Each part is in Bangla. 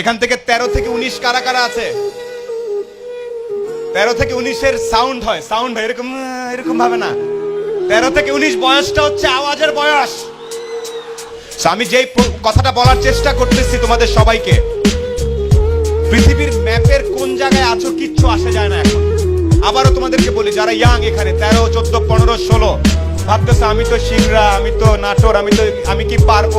এখান থেকে তেরো থেকে উনিশ কারা কারা আছে? তেরো থেকে উনিশের সাউন্ড হয়। সাউন্ড হয়, এরকম এরকম ভাবে না। তেরো থেকে উনিশ বয়সটা হচ্ছে আওয়াজের বয়স। আমি যেই কথাটা বলার চেষ্টা করতেছি তোমাদের সবাইকে, পৃথিবীর ম্যাপের কোন জায়গায় আছো কিচ্ছু আসে যায় না এখন। আবারও তোমাদেরকে বলি, যারা ইয়াং এখানে, তেরো, চোদ্দ, পনেরো, ষোলো, ভাবতেছে আমি তো সিংরা আমি তো নাটোর, আমি তো, আমি কি পারব?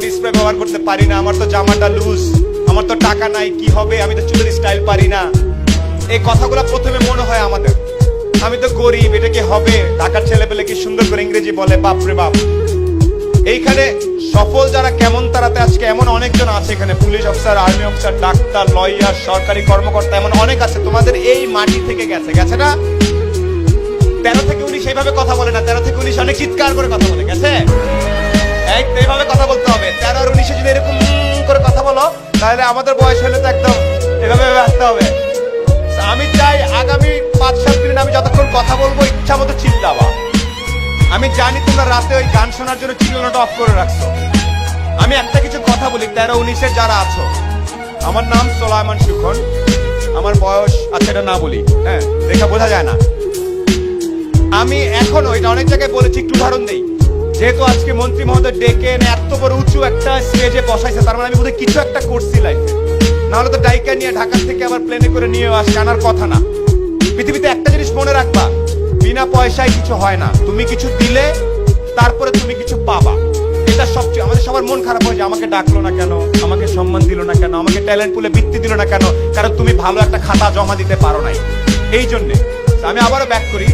বডি স্প্রে ব্যবহার করতে পারি না, আমার তো জামাটা লুজ আমার তো টাকা নাই, কি হবে? আমি তো চুলের স্টাইল পারি না। এই কথাগুলো প্রথমে মনে হয় আমাদের। আমি তো গরিব, এটা কি হবে? ঢাকার ছেলে পেলে কি সুন্দর করে ইংরেজি বলে? বাপরে বাপ। এইখানে সফল যারা কেমন তারাতে আজকে এমন অনেকজন আছে এখানে। Police officer army officer doctor lawyer সরকারি কর্মকর্তা, এমন অনেক আছে। তোমাদের এই মাটি থেকে গেছে। গেছে না? তেরো থেকে উনিশ, এইভাবে কথা বলে না। তেরো থেকে উনিশ, অনেক চিৎকার করে কথা বলে। গেছে? এইভাবে কথা বলতে হবে। তেরো আর উনিশে যদি এরকম করে কথা বলো, তাহলে আমাদের বয়স হলে তো একদম এভাবে আসতে হবে। আমি চাই আগামী পাঁচ, সাত মিনিট আমি যতক্ষণ কথা বলব, ইচ্ছা মতো চিল্লাবা আমি জানি তোমরা রাতে ওই গান শোনার জন্য চিল্লানোটা অফ করে রাখছো। আমি একটা কিছু কথা বলি, তেরো উনিশের যারা আছো। আমার নাম সোলাইমান সুখন। আমার বয়স আচ্ছা এটা না বলি হ্যাঁ দেখা বোঝা যায় না। আমি এখনও এটা অনেক জায়গায় বলেছি, একটু উদাহরণ দেই। যেহেতু আজকে মন্ত্রী মহোদয় ডেকে এনে এত বড় উঁচু একটা স্টেজে বসাইছে, তার মানে আমি বোধহয় কিছু একটা করছি লাইফে নাহলে তো ডাইকা নিয়ে ঢাকা থেকে আবার প্লেনে করে নিয়ে আসে, আনার কথা না। পৃথিবীতে একটা জিনিস মনে রাখবা, বিনা পয়সায় কিছু হয় না। তুমি কিছু দিলে, তারপরে তুমি কিছু পাবা। এটা সবচেয়ে, আমাদের সবার মন খারাপ হয় যে আমাকে ডাকলো না কেন, আমাকে সম্মান দিল না কেন, আমাকে ট্যালেন্ট পুলে বৃত্তি দিল না কেন, কারণ তুমি ভালো একটা খাতা জমা দিতে পারো নাই। এই জন্যে, আমি আবারও ব্যাক করি।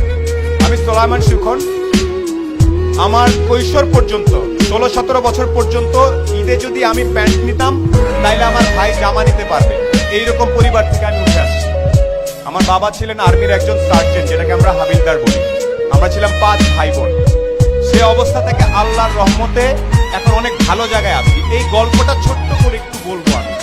আমি সোলাইমান সুখন আমার কৈশোর পর্যন্ত, ষোলো, সতেরো বছর পর্যন্ত ঈদে যদি আমি প্যান্ট নিতাম, তাইলে আমার ভাই জামা নিতে পারবে। এইরকম পরিবার থেকে আমি উঠে আসছি। আমার বাবা ছিলেন আর্মির একজন সার্জেন্ট, যেটাকে আমরা হাবিলদার বলি। আমরা ছিলাম পাঁচ ভাই বোন সে অবস্থা থেকে আল্লাহর রহমতে এখন অনেক ভালো জায়গায় আছি। এই গল্পটা ছোট্ট করে একটু বলব আমি।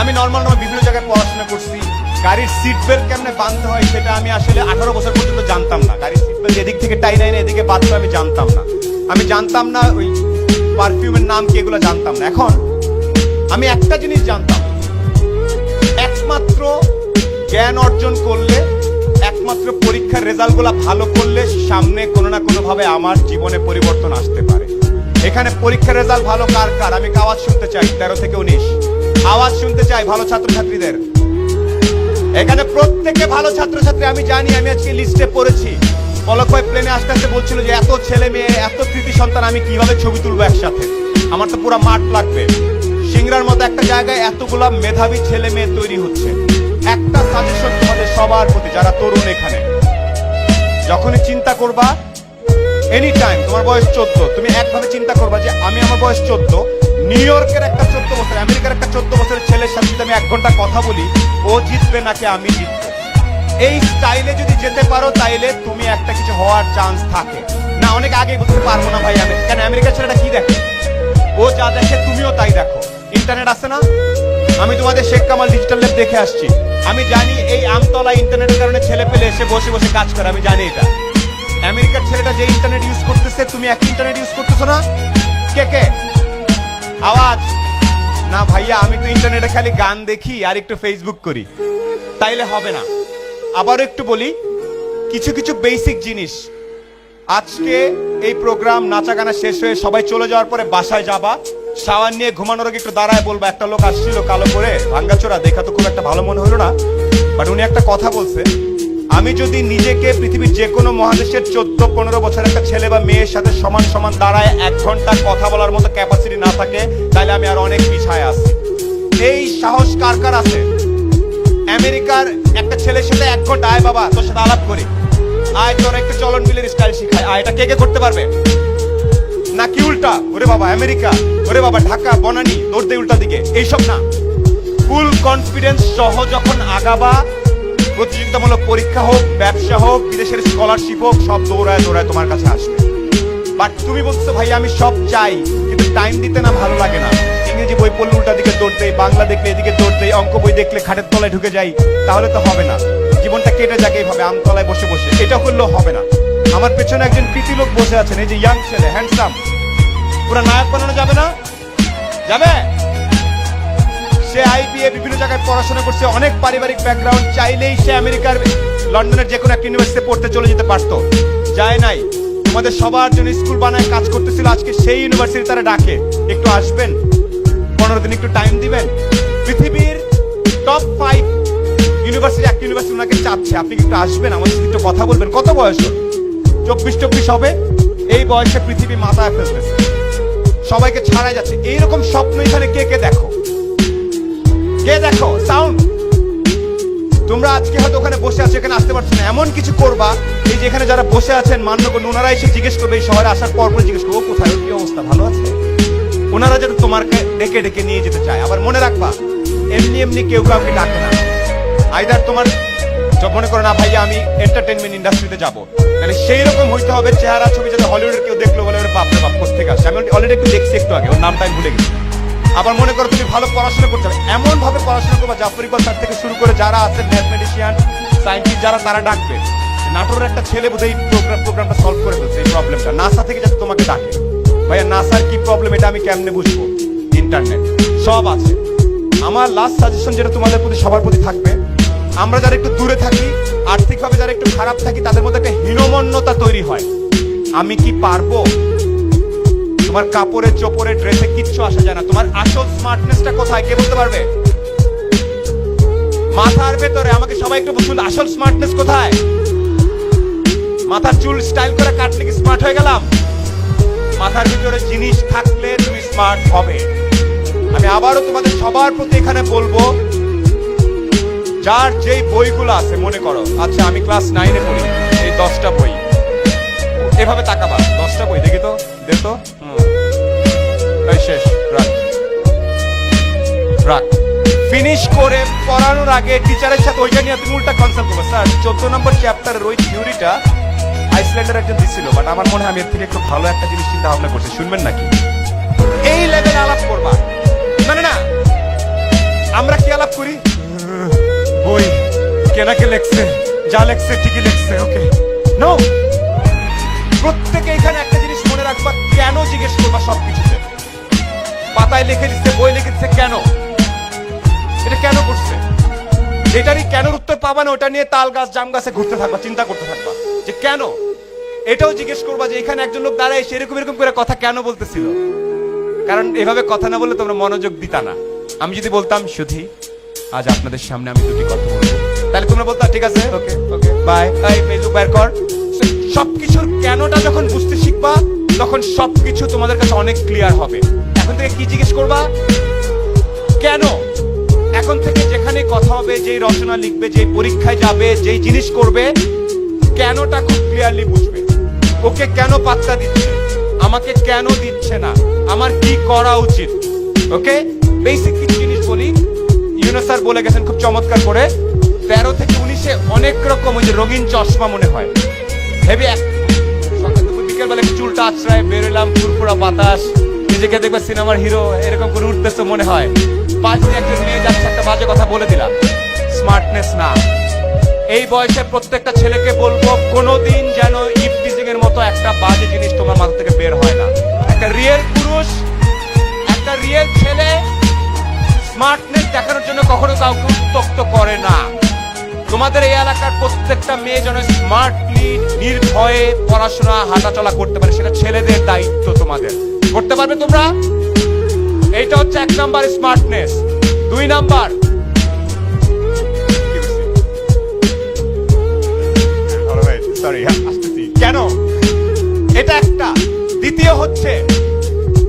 আমি নর্মাল নর্মাল বিভিন্ন জায়গায় পড়াশোনা করছি। গাড়ির সিট বেল্ট কেমনে বাঁধতে হয় সেটা আমি আসলে আঠারো বছর পর্যন্ত জানতাম না। গাড়ির সিট বেল্ট এদিক থেকে টাই নাই এদিকে বাঁধতে আমি জানতাম না। আমি জানতাম না ওই পারফিউমের নাম কি এগুলো জানতাম না। এখন আমি একটা জিনিস জানতাম। একমাত্র জ্ঞান অর্জন করলে, একমাত্র পরীক্ষার রেজাল্টগুলো ভালো করলে সামনে কোনো না কোনোভাবে আমার জীবনে পরিবর্তন আসতে পারে। এখানে পরীক্ষার রেজাল্ট ভালো কার কার? আমি আওয়াজ শুনতে চাই, তেরো থেকে উনিশ। আওয়াজ শুনতে চাই, ভালো ছাত্রছাত্রীদের। এখানে প্রত্যেকে ভালো ছাত্রছাত্রী, আমি জানি, আমি আজকে লিস্টে পড়েছি। পলক ভাই প্লেনে আস্তে আস্তে বলছিল যে, এত ছেলে মেয়ে, এত কৃতি সন্তান, আমি কীভাবে ছবি তুলবো একসাথে? আমার তো পুরো মাঠ লাগবে। সিংড়ার মতো একটা জায়গায় এতগুলা মেধাবী ছেলে মেয়ে তৈরি হচ্ছে। একটা সাজেশন তোমাদের সবার প্রতি, যারা তরুণ এখানে। যখনই চিন্তা করবা এনি টাইম তোমার বয়স চোদ্দ, তুমি একভাবে চিন্তা করবা যে, আমি আমার বয়স চোদ্দ, নিউ ইয়র্কের একটা চোদ্দ বছর আমেরিকার একটা চোদ্দ বছরের ছেলের সাথে যদি আমি এক ঘণ্টা কথা বলি জিতবে নাকি আমি জিতবো? এই স্টাইলে যদি যেতে পারো, তাইলে তুমি একটা কিছু হওয়ার চান্স থাকে। না, অনেক আগে বুঝতে পারব না ভাই আমি। কেন, আমেরিকার ছেলেটা কি দেখে? ও যা দেখে তুমিও তাই দেখো। ইন্টারনেট আছে না? আমি তোমাদের শেখ কামাল ডিজিটাল ল্যাব দেখে আসছি। আমি জানি এই আমতলা ইন্টারনেটের কারণে ছেলে পেলে এসে বসে বসে কাজ করে, আমি জানি এটা। আমেরিকার ছেলেটা যে ইন্টারনেট ইউজ করতেছে, তুমি এক ইন্টারনেট ইউজ করতেছো না? কে কে? আওয়াজ। না ভাইয়া, আমি তো ইন্টারনেটে খালি গান দেখি আর একটু ফেসবুক করি। তাইলে হবে না। আবারও একটু বলি, কিছু কিছু বেসিক জিনিস। আজকে এই প্রোগ্রাম নাচা গানা শেষ হয়ে সবাই চলে যাওয়ার পরে বাসায় যাবা। সাওয়ার নিয়ে ঘুমানোর আগে একটু দাঁড়ায় বলব, একটা লোক আসছিল কালো করে, ভাঙ্গাচোরা, দেখা তো খুব একটা ভালো মনে হলো না। বাট উনি একটা কথা বলছে আমি যদি নিজেকে পৃথিবীর যে কোনো মহাদেশের চোদ্দ, পনেরো বছর একটা ছেলে বা মেয়ের সাথে সমান সমান দাঁড়ায় এক ঘণ্টা কথা বলার মতো ক্যাপাসিটি না থাকে, তাহলে আমি আর অনেক পিছায় আছি। এই সাহস কার কার আছে? আমেরিকার একটা ছেলের সাথে এক ঘণ্টা, আয় বাবা, তোর সাথে আলাপ করি। আয়, তোর একটু চলন বিলের স্টাইল শিখায় আয়, এটা কে কে করতে পারবে? নাকি উল্টা? ওরে বাবা, আমেরিকা। ওরে বাবা, ঢাকা, বনানি দৌড়তে উল্টা দিকে। এইসব না। ফুল কনফিডেন্স সহ যখন আগাবা প্রতিযোগিতামূলক পরীক্ষা হোক, ব্যবসা হোক, বিদেশের স্কলারশিপ হোক, সব দৌড়ায় দৌড়ায় তোমার কাছে আসবে। বাট তুমি বলছো ভাই আমি সব চাই, কিন্তু টাইম দিতে না ভালো লাগে না। ইংরেজি বই পড়লে উল্টা দিকে দৌড়তে বাংলা দেখলে এদিকে দৌড়তে অঙ্ক বই দেখলে খাটের তলায় ঢুকে যাই, তাহলে তো হবে না। জীবনটা কেটে যাকে এইভাবে, আমতলায় বসে বসে। এটা করলেও হবে না। আমার পেছনে একজন কৃতি লোক বসে আছেন, এই যে ইয়াং ছেলে হ্যান্ডসাম পুরো নায়ক বানানো যাবে না? যাবে? সে আইবিএ বিভিন্ন জায়গায় পড়াশোনা করছে, অনেক পারিবারিক ব্যাকগ্রাউন্ড চাইলেই সে আমেরিকার, লন্ডনের যে কোনো একটা ইউনিভার্সিটিতে পড়তে চলে যেতে পারতো। যায় নাই। তোমাদের সবার জন্য স্কুল বানায় কাজ করতেছিল, আজকে সেই ইউনিভার্সিটি তারা ডাকে। একটু আসবেন? পনেরো দিন একটু টাইম দিবেন? পৃথিবীর টপ ফাইভ ইউনিভার্সিটি একটা ইউনিভার্সিটি ওনাকে চাচ্ছে। আপনি কি একটু আসবেন? আমার সাথে একটু কথা বলবেন। কত বয়স চব্বিশ চব্বিশ হবে? এই বয়সে পৃথিবী মাথায় ফেলতেছে। সবাইকে ছাড়াই যাচ্ছে। এইরকম স্বপ্ন এখানে কে কে দেখো? কে দেখো সাউন্ড তোমরা আজকে হয়তো ওখানে বসে আছো, এখানে আসতে পারছ না। এমন কিছু করবা, এই যে এখানে যারা বসে আছেন মান্যগণ ওনারা এসে জিজ্ঞেস করবে, এই শহরে আসার পর পর জিজ্ঞেস করব কোথায়? কি অবস্থা? ভালো আছে? ওনারা যেন তোমাকে ডেকে ডেকে নিয়ে যেতে চায়। আবার মনে রাখবা, এমনি এমনি কেউ কাউকে ডাকে না। আইদার তোমার মনে করো না ভাইয়া আমি এন্টারটেনমেন্ট ইন্ডাস্ট্রিতে যাব, তাহলে সেই রকম হইতে হবে, চেহারা, ছবি যাতে হলিউডের কেউ দেখল বলে ওর বাপরে বাপ থেকে আসছে? আমি অলরেডি একটু দেখছি একটু আগে, ওর নামটা আমি ভুলে গেছি। আবার মনে করো তুমি ভালো পড়াশোনা করতে হবে এমন ভাবে পড়াশোনা করবা জাফর ইকবাল স্যার থেকে শুরু করে যারা আছে ম্যাথমেটিশিয়ান সায়েন্টিস্ট যারা, তারা ডাকবে। নাটোরের একটা ছেলে বোধহয় প্রোগ্রাম প্রোগ্রামটা সলভ করে ফেলছে, এই প্রবলেমটা নাসা থেকে যাতে তোমাকে ডাকে। ভাইয়া নাসার কি প্রবলেম এটা আমি কেমনে বুঝব? ইন্টারনেট সব আছে। আমার লাস্ট সাজেশন যেটা তোমাদের প্রতি, সবার প্রতি থাকবে, আমরা যারা একটু দূরে থাকি, আর্থিকভাবে যারা একটু খারাপ থাকি, তাদের মধ্যে একটা হীনমন্যতা তৈরি হয়। আমি কি পারব? তোমার কাপড়ে চোপড়ে ড্রেসে কিচ্ছু আসা যায় না। তোমার আসল স্মার্টনেসটা কোথায়? কে বলতে পারবে? মাথার ভেতরে, আমাকে সবাই একটু বুঝুন আসল স্মার্টনেস কোথায়? মাথার চুল স্টাইল করে কাটলে কি স্মার্ট হয়ে গেলাম? মাথার ভিতরে জিনিস থাকলে তুমি স্মার্ট হবে। আমি আবারও তোমাদের সবার প্রতি এখানে বলব, যার যেই বইগুলো আছে, মনে করো আচ্ছা আমি ক্লাস নাইনে পড়ি, এই দশটা বই। এভাবে তাকাবা, দশটা বই, দেখি তো। দে। শেষ, রাখ। রাখ। ফিনিশ করে পড়ানোর আগে টিচারের সাথে ওইটা নিয়ে তুমি উল্টা করবে। স্যার, চোদ্দ নম্বর চ্যাপ্টারের ওই থিওরিটা আইসল্যান্ডের একজন বাট আমার মনে হয় আমি এর থেকে একটু ভালো একটা জিনিস চিন্তা ভাবনা করছি। শুনবেন নাকি? এই আলাপ করবা। মানে না আমরা কি আলাপ করি? বই, কেনাকে লেখছে, যা লেখছে ঠিকই লেখছে ওকে নো প্রত্যেকে এখানে রাখবা কেন জিজ্ঞেস করবা সবকিছুতে? পাতায় লিখে দিচ্ছে বই লিখে দিচ্ছে কেন? এটা কেন করছে? এটারই কেন উত্তর পাবা না ওটা নিয়ে তাল গাছ জাম গাছে ঘুরতে থাকবা চিন্তা করতে থাকবা। যে কেন? এটাও জিজ্ঞেস করবা যে এখানে একজন লোক দাঁড়ায় এসে এরকম এরকম করে কথা কেন বলতেছিল? কারণ এভাবে কথা না বললে তোমরা মনোযোগ দিতা না। আমি যদি বলতাম সুধি আজ আপনাদের সামনে আমি দুটি কথা বলব। তাহলে তোমরা বলতা ঠিক আছে ওকে ওকে বাই এই ফেসবুক বের কর সবকিছুর কেনটা যখন বুঝতে শিখবা তখন সবকিছু তোমাদের কাছে অনেক ক্লিয়ার হবে। এখন থেকে কি জিজ্ঞেস করবা? কেন? এখন থেকে যেখানে কথা হবে, যেই রচনা লিখবে, যেই পরীক্ষায় যাবে, যেই জিনিস করবে, কেনটা খুব ক্লিয়ারলি বুঝবে? ওকে কেন পাত্তা দিচ্ছে? আমাকে কেন দিচ্ছে না? আমার কি করা উচিত? ওকে? বেসিক কিছু জিনিস বলি। ইউনো স্যার বলে গেছেন খুব চমৎকার করে, তেরো থেকে উনিশে অনেক রকম ওই যে রঙিন চশমা মনে হয়। হেভি বিকেলবেলা একটু চুলটা আছড়ায় বেরোলাম, ফুরফুরা বাতাস। নিজেকে দেখবে সিনেমার হিরো, এরকম করে উঠতেছে মনে হয়? পাঁচ দিয়ে একজন মেয়ে যাচ্ছে, একটা বাজে কথা বলে দিলাম। স্মার্টনেস না। এই বয়সে প্রত্যেকটা ছেলেকে বলব, কোনোদিন যেন ইফটিজিং এর মতো একটা বাজে জিনিস তোমার মাথা থেকে বের হয় না। একটা রিয়েল পুরুষ, একটা রিয়েল ছেলে স্মার্টনেস দেখানোর জন্য কখনো কাউকে উত্তক্ত করে না। তোমাদের এই এলাকার প্রত্যেকটা মেয়ে যেন স্মার্টলি নির্ভয়ে পড়াশোনা, হাঁটাচলা করতে পারে, সেটা ছেলেদের দায়িত্ব তোমাদের। করতে পারবে তোমরা? এইটা হচ্ছে এক নাম্বার স্মার্টনেস দুই নাম্বার। সরি কেন? এটা একটা। দ্বিতীয় হচ্ছে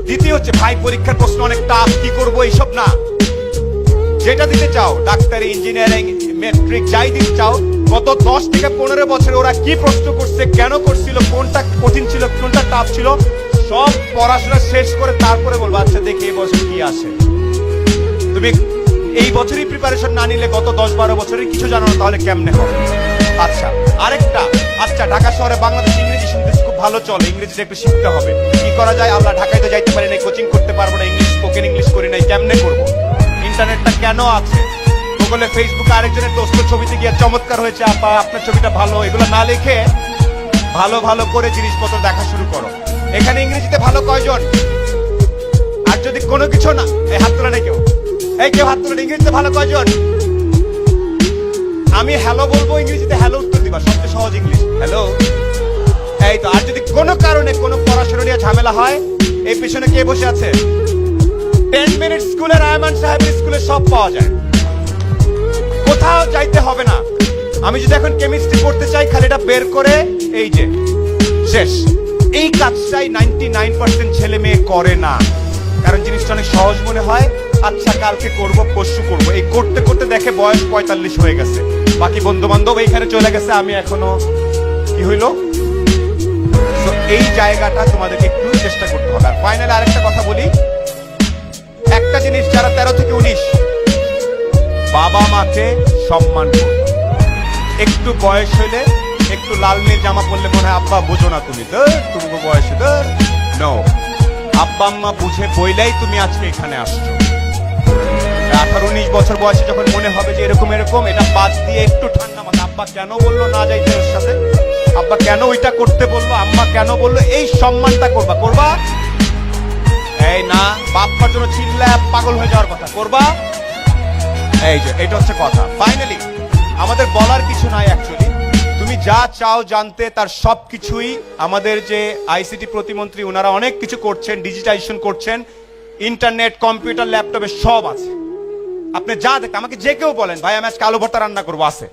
দ্বিতীয় হচ্ছে, ভাই, পরীক্ষার প্রশ্ন অনেক টাফ কি করব, এইসব না। যেটা দিতে চাও, ডাক্তারি ইঞ্জিনিয়ারিং মেট্রিক যাই দিতে চাও, গত দশ থেকে পনেরো বছরে ওরা কি প্রশ্ন করছে, কেন করছিল, কোনটা কঠিন ছিল, কোনটা টাফ ছিল, সব পড়াশোনা শেষ করে তারপরে বলব আচ্ছা দেখি এই বছর কি আসে তুমি এই বছরই প্রিপারেশন না নিলে গত দশ বারো বছরের কিছু জানো না, তাহলে কেমনে হবে? আচ্ছা আরেকটা আচ্ছা ঢাকা শহরে বাংলাদেশ ইংরেজি শুনতেছি খুব ভালো চলে, ইংরেজিটা একটু শিখতে হবে। কি করা যায়? আমরা ঢাকায় তো যাইতে পারি না কোচিং করতে পারব না ইংলিশ স্পোকেন ইংলিশ করি নাই, কেমনে করব? ইন্টারনেটটা কেন আছে? গুগলে ফেসবুকে আরেকজনের দোস্ত ছবিতে গিয়ে চমৎকার হয়েছে, আপা, আপনার ছবিটা ভালো। এগুলো না লিখে ভালো ভালো করে জিনিসপত্র দেখা শুরু করো। এখানে ইংরেজিতে ভালো কয়জন? আর যদি কোনো কিছু না, এই হাত তোলা নেই কেউ। এই কেউ হাত তোলা ইংরেজিতে ভালো কয়জন? আমি হ্যালো বলব, ইংরেজিতে হ্যালো উত্তর দিবা, সবচেয়ে সহজ ইংলিশ। হ্যালো? এই তো, আর যদি কোনো কারণে কোনো পড়াশোনা নিয়ে ঝামেলা হয়, এই পিছনে কে বসে আছে? টেন মিনিট স্কুলে রায়মান সাহেবের স্কুলে সব পাওয়া যায়। কোথাও যাইতে হবে না। আমি যদি এখন কেমিস্ট্রি পড়তে চাই খালি এটা বের করে, এই যে, শেষ। এই কাজটাই নাইনটি নাইন পার্সেন্ট ছেলে মেয়ে করে না। কারণ জিনিসটা অনেক সহজ মনে হয়। আচ্ছা কালকে করব, পরশু করব। এই করতে করতে দেখে বয়স পঁয়তাল্লিশ হয়ে গেছে। বাকি বন্ধু বান্ধব এইখানে চলে গেছে, আমি এখনও, কি হইল? তো এই জায়গাটা তোমাদেরকে একটু চেষ্টা করতে হবে। আর ফাইনালি আরেকটা কথা বলি। একটা জিনিস যারা তেরো থেকে উনিশ বাবা মাকে সম্মান করবে একটু বয়স হইলে একটু লাল নীল জামা পরলে মনে হয়, আব্বা, বোঝো না তুমি তো তুমি বয়সে নো আব্বা, আম্মা বুঝে বইলাই তুমি আজকে এখানে আসছো। আঠারো, উনিশ বছর বয়সে যখন মনে হবে যে এরকম এরকম, এটা বাদ দিয়ে একটু ঠান্ডা মাথা আব্বা, কেন বলল না যাইতে ওর সাথে? আব্বা, কেন ওইটা করতে বলল? আম্মা, কেন বলল? এই সম্মানটা করবা করবা? এই না বাপ্পার জন্য চিল্লা পাগল হয়ে যাওয়ার কথা, করবা? এই যে, এটা হচ্ছে কথা। ফাইনালি আমাদের বলার কিছু নাই অ্যাকচুয়ালি তুমি যা চাও জানতে, তার সবকিছুই আমাদের যে আইসিটি প্রতিমন্ত্রী ওনারা অনেক কিছু করছেন ডিজিটাইজেশন করছেন ইন্টারনেট কম্পিউটার ল্যাপটপে সব আছে। আপনি যা দেখ আমাকে যে কেউ বলেন, ভাই, আমি আজকে আলু ভর্তা রান্না করব, আছে।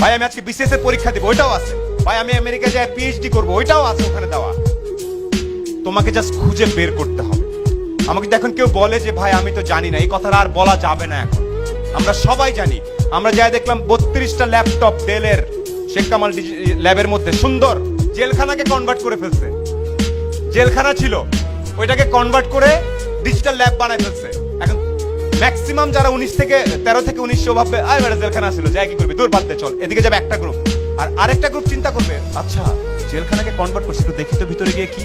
ভাই, আমি আজকে বিসিএস এর পরীক্ষা দিব, ওইটাও আছে। ভাই, আমি আমেরিকা যাই পিএইচডি করব, ওইটাও আছে ওখানে দেওয়া। তোমাকে জাস্ট খুঁজে বের করতে হবে। আমাকে যদি এখন কেউ বলে যে, ভাই, আমি তো জানি না। এই কথাটা আর বলা যাবে না এখন। আমরা সবাই জানি। আমরা যাই দেখলাম বত্রিশটা ল্যাপটপ ডেলের শেখ কামাল ল্যাবের মধ্যে। সুন্দর। জেলখানাকে কনভার্ট করে ফেলছে। জেলখানা ছিল। ওইটাকে কনভার্ট করে ডিজিটাল ল্যাব বানায় ফেলছে। এখন ম্যাক্সিমাম যারা উনিশ থেকে তেরো থেকে উনিশশো ভাববে, আয় বেড়া জেলখানা ছিল যাই কি করবি? দূর বাদ দে, চল। এদিকে যাবে একটা গ্রুপ আর আরেকটা গ্রুপ চিন্তা করবে আচ্ছা জেলখানাকে কনভার্ট করছে তো দেখি তো ভিতরে গিয়ে কি?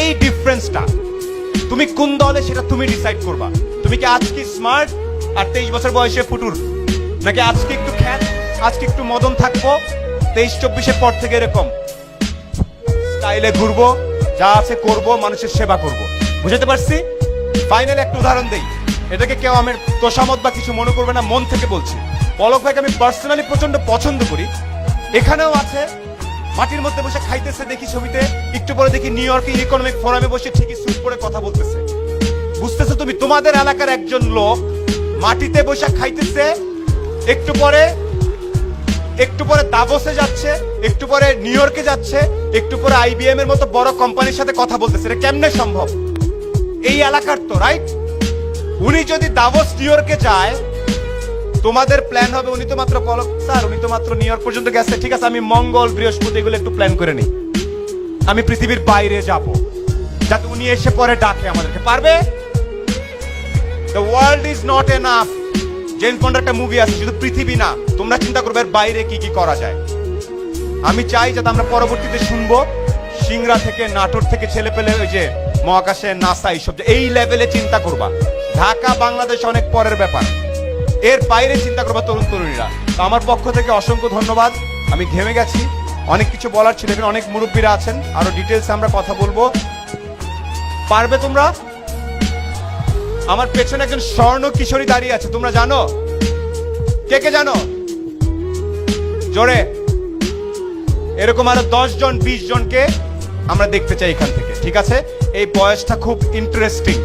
এই ডিফারেন্সটা তুমি কোন দলে সেটা তুমি ডিসাইড করবা। তুমি কি আজকে স্মার্ট আর তেইশ বছর বয়সে ফুটুর। নাকি আজকে একটু খ্যাত? আজকে একটু মদন থাকব? তেইশ, চব্বিশের পর থেকে এরকম। স্টাইলে ঘুরবো, যা আছে করব, মানুষের সেবা করব। বুঝতে পারছি? ফাইনালি একটা উদাহরণ দেই। এটাকে কেউ আমার তোষামত বা কিছু মনে করবে না, মন থেকে বলছি। পলক ভাইকে আমি পার্সোনালি প্রচণ্ড পছন্দ করি। এখানেও আছে। মাটির মধ্যে বসে খাইতেছে দেখি ছবিতে। একটু পরে দেখি নিউ ইয়র্কে ইকোনমিক ফোরামে বসে ঠিকই স্যুট পরে কথা বলতেছে। বুঝতেছো তুমি? তোমাদের এলাকার একজন লোক মাটিতে বসে খাইতেছে। একটু পরে একটু পরে দাবসে যাচ্ছে, একটু পরে নিউ ইয়র্কে যাচ্ছে, একটু পরে আইবিএম এর মতো বড় কোম্পানির সাথে কথা বলতেছে। এটা কেমনে সম্ভব? এই এলাকার তো রাইট উনি যদি দাভোস নিউ ইয়র্কে যায়, তোমাদের প্ল্যান হবে উনি তো মাত্র পলক, স্যার, উনি তো মাত্র নিউ ইয়র্ক পর্যন্ত গেছে। ঠিক আছে, আমি মঙ্গল, বৃহস্পতি এগুলো একটু প্ল্যান করে নিই। আমি পৃথিবীর বাইরে যাব। যাতে উনি এসে পরে ডাকে আমাদেরকে। পারবে? The world is not enough gen ফন্ডার একটা মুভি আছে, শুধু পৃথিবী না, তোমরা চিন্তা করবে এর বাইরে কি কি করা যায়। আমি চাই যাতে আমরা পরবর্তীতে শুনব সিংরা থেকে, নাটোর থেকে ছেলে পেলে ওই যে মহাকাশে নাসা এইসব এই লেভেলে চিন্তা করবা। ঢাকা, বাংলাদেশ অনেক পরের ব্যাপার। এর বাইরে চিন্তা করবা তরুণ তরুণীরা। তো আমার পক্ষ থেকে অসংখ্য ধন্যবাদ। আমি ঘেমে গেছি। অনেক কিছু বলার ছিল, এখানে অনেক মুরব্বীরা আছেন। আরও ডিটেলস আমরা কথা বলব। পারবে তোমরা? আমার পেছনে একজন স্বর্ণ কিশোরী দাঁড়িয়ে আছে, তোমরা জানো? কে কে জানো? জোরে। এরকম আরও দশ জন, বিশ জনকে আমরা দেখতে চাই এখান থেকে, ঠিক আছে? এই বয়সটা খুব ইন্টারেস্টিং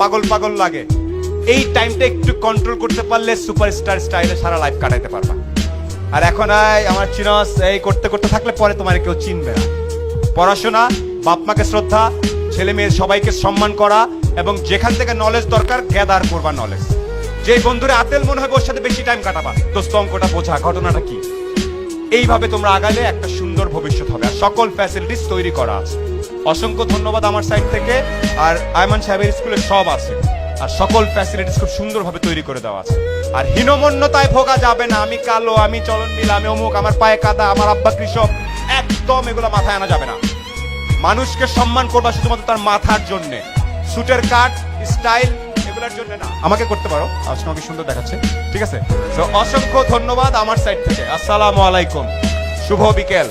পাগল পাগল লাগে। এই টাইমটা একটু কন্ট্রোল করতে পারলে সুপারস্টার স্টাইলে সারা লাইফ কাটাইতে পারবা। আর এখন আয়, আমার চিনস, এই করতে করতে থাকলে পরে তোমার কেউ চিনবে না। পড়াশোনা বাপ মাকে শ্রদ্ধা ছেলে মেয়ে সবাইকে সম্মান করা এবং যেখান থেকে নলেজ দরকার গ্যাদার করবা নলেজ যে বন্ধুরে আতেল মনে হবে ওর সাথে বেশি টাইম কাটাবা। দোস্ত, অঙ্কটা বোঝা, ঘটনাটা কি? এইভাবে তোমরা আগালে একটা সুন্দর ভবিষ্যৎ হবে। আর সকল ফ্যাসিলিটিস তৈরি করা আছে। অসংখ্য ধন্যবাদ আমার সাইড থেকে। আর আয়মান সাহেবের স্কুলে সব আছে। আর সকল ফ্যাসিলিটিস খুব সুন্দরভাবে তৈরি করে দেওয়া আছে। আর হীনমন্যতায় ভোগা যাবে না। আমি কালো, আমি চলন মিল, আমি অমুক, আমার পায়ে কাদা, আমার আব্বা কৃষক। একদম এগুলো মাথায় আনা যাবে না। মানুষকে সম্মান করবা শুধুমাত্র তার মাথার জন্য। সুটের কাট স্টাইল এগুলোর জন্য না। আমাকে করতে পারো আজকে আমাকে সুন্দর দেখাচ্ছে। ঠিক আছে? তো অসংখ্য ধন্যবাদ আমার সাইড থেকে। আসসালামু আলাইকুম। শুভ বিকেল।